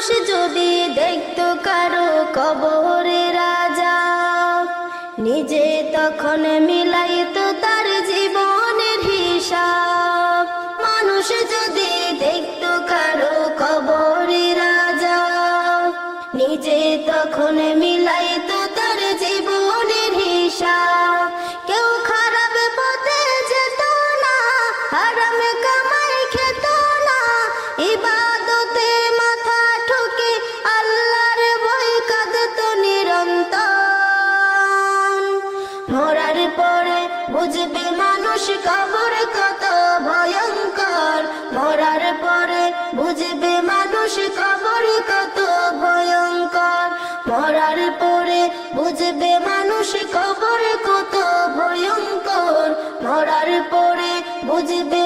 মানুষ যদি দেখত কারও কবরে রাজা নিজে তখন মিলাইতো মরার পরে বুঝবে মানুষ কবর কত ভয়ঙ্কর। মরার পরে বুঝবে মানুষ কবর কত ভয়ঙ্কর। মরার পরে বুঝবে মানুষ কবর কত ভয়ঙ্কর। মরার পরে বুঝবে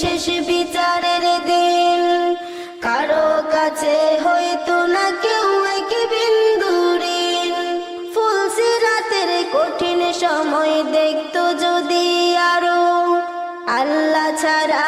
শেষ বিচারের দিন। কারও কাছে হয়তো না কেউ একে বিন্দু ঋণ। ফুলসি রাতের কঠিন সময় দেখতো যদি আরও। আল্লাহ ছাড়া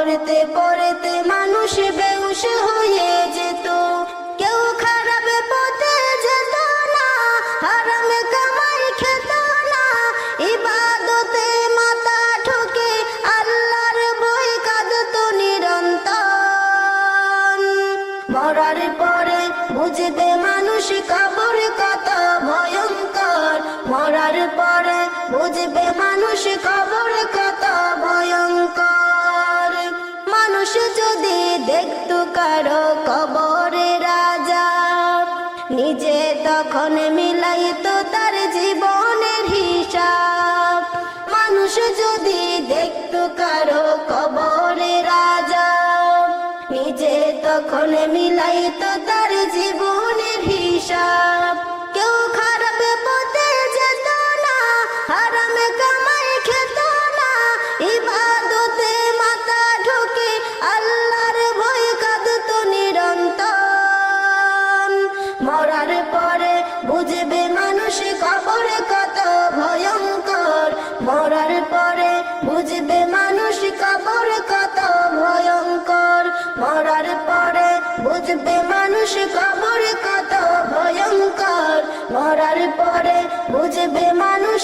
পড়তে পড়তে মানুষ বেউস হয়ে যেত। কেউ খারাপ পথে যেত না, হারামে কামাই খেত না। ইবাদতে মাথা ঠকে, আল্লাহর বই কাঁদত নিরন্তর। মরার পরে বুঝবে মানুষ কবর কত ভয়ঙ্কর। মরার পরে বুঝবে মানুষ কবর নিজে তখন মিলাইত তার জীবনের হিসাব। মানুষ যদি দেখত কারও কবরে রাজা নিজে তখন মিলাইতো বুঝবে মানুষ কবর কত ভয়ঙ্কর। মরার পরে বুঝবে মানুষ কবর কত ভয়ঙ্কর। মরার পরে বুঝবে মানুষ কবর কত ভয়ঙ্কর। মরার পরে বুঝবে মানুষ